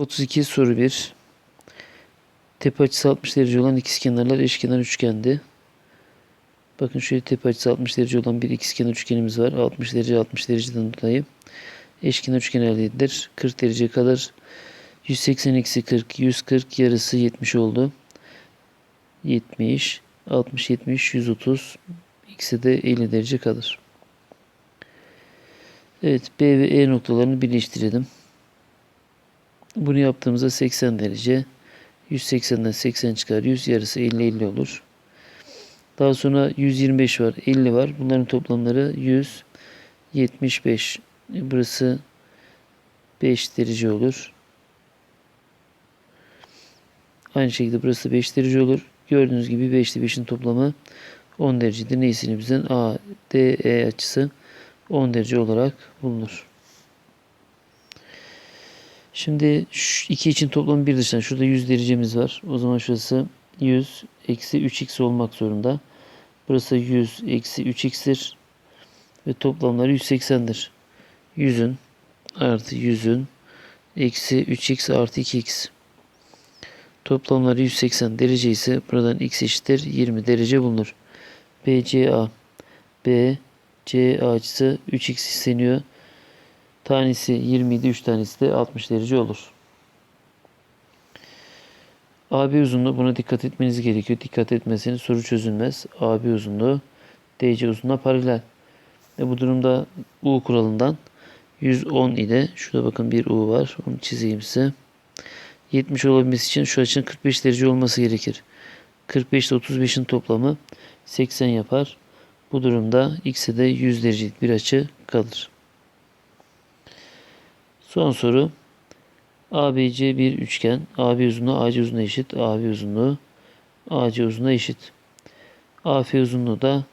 32 soru 1. Tepe açısı 60 derece olan ikizkenarlar eşkenar üçgendi. Bakın şöyle tepe açısı 60 derece olan bir ikizkenar üçgenimiz var. 60 derece 60 dereceden dolayı eşkenar üçgen elde edilir. 40 derece kalır. 180 eksi 40 140 yarısı 70 oldu. 70 60 70 130 ikisi de 50 derece kalır. Evet B ve E noktalarını birleştirelim. Bunu yaptığımızda 80 derece. 180'den 80 çıkar. 100 yarısı 50 50 olur. Daha sonra 125 var. 50 var. Bunların toplamları 175. E, Burası 5 derece olur. Aynı şekilde burası 5 derece olur. Gördüğünüz gibi 5 ile 5'in toplamı 10 derecedir. Neyse bizden A, D, E açısı 10 derece olarak bulunur. Şimdi şu iki için toplam bir dıştan şurada 100 derecemiz var. O zaman şurası 100 eksi 3x olmak zorunda. Burası 100 eksi 3x'tir. Ve toplamları 180'dir. 100'ün artı 100'ün eksi 3x artı 2x. Toplamları 180 derece ise buradan x eşittir 20 derece bulunur. BCA B C açısı 3x isteniyor. Tanesi 20 idi. 3 tanesi de 60 derece olur. AB uzunluğu buna dikkat etmeniz gerekiyor. Dikkat etmezseniz soru çözülmez. AB uzunluğu DC uzunluğuna paralel. Ve bu durumda U kuralından 110 ile şurada bakın bir U var. Onu çizeyim size. 70 olabilmesi için şu açının 45 derece olması gerekir. 45 ile 35'in toplamı 80 yapar. Bu durumda x'e de 100 derecelik bir açı kalır. Son soru. ABC bir üçgen. AB uzunluğu AC uzunluğuna eşit. AB uzunluğu AC uzunluğuna eşit. AF uzunluğu da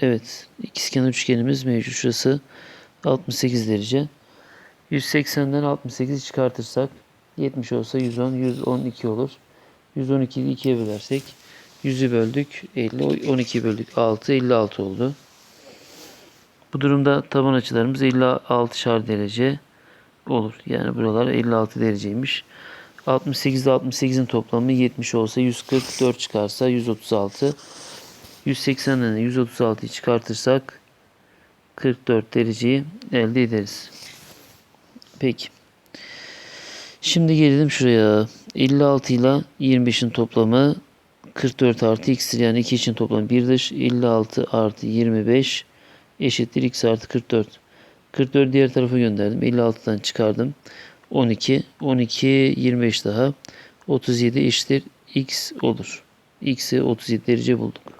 evet ikizkenar üçgenimiz mevcut. Şurası 68 derece. 180'den 68 çıkartırsak 70 olsa 110, 112 olur. 112'yi 2'ye bölersek 100'ü böldük 50, 12 böldük 6, 56 oldu. Bu durumda taban açılarımız 56 derece olur. Yani buralar 56 dereceymiş. 68 ile 68'in toplamı 70 olsa 144 çıkarsa 136. 180'den 136'yı çıkartırsak 44 dereceyi elde ederiz. Peki. Şimdi gelelim şuraya. 56 ile 25'in toplamı 44 artı x'tir. Yani 2 için toplam 1 dış. 56 artı 25 eşittir x artı 44. 44 diğer tarafa gönderdim. 56'dan çıkardım. 12. 12 25 daha. 37 eşittir x olur. x'i 37 derece bulduk.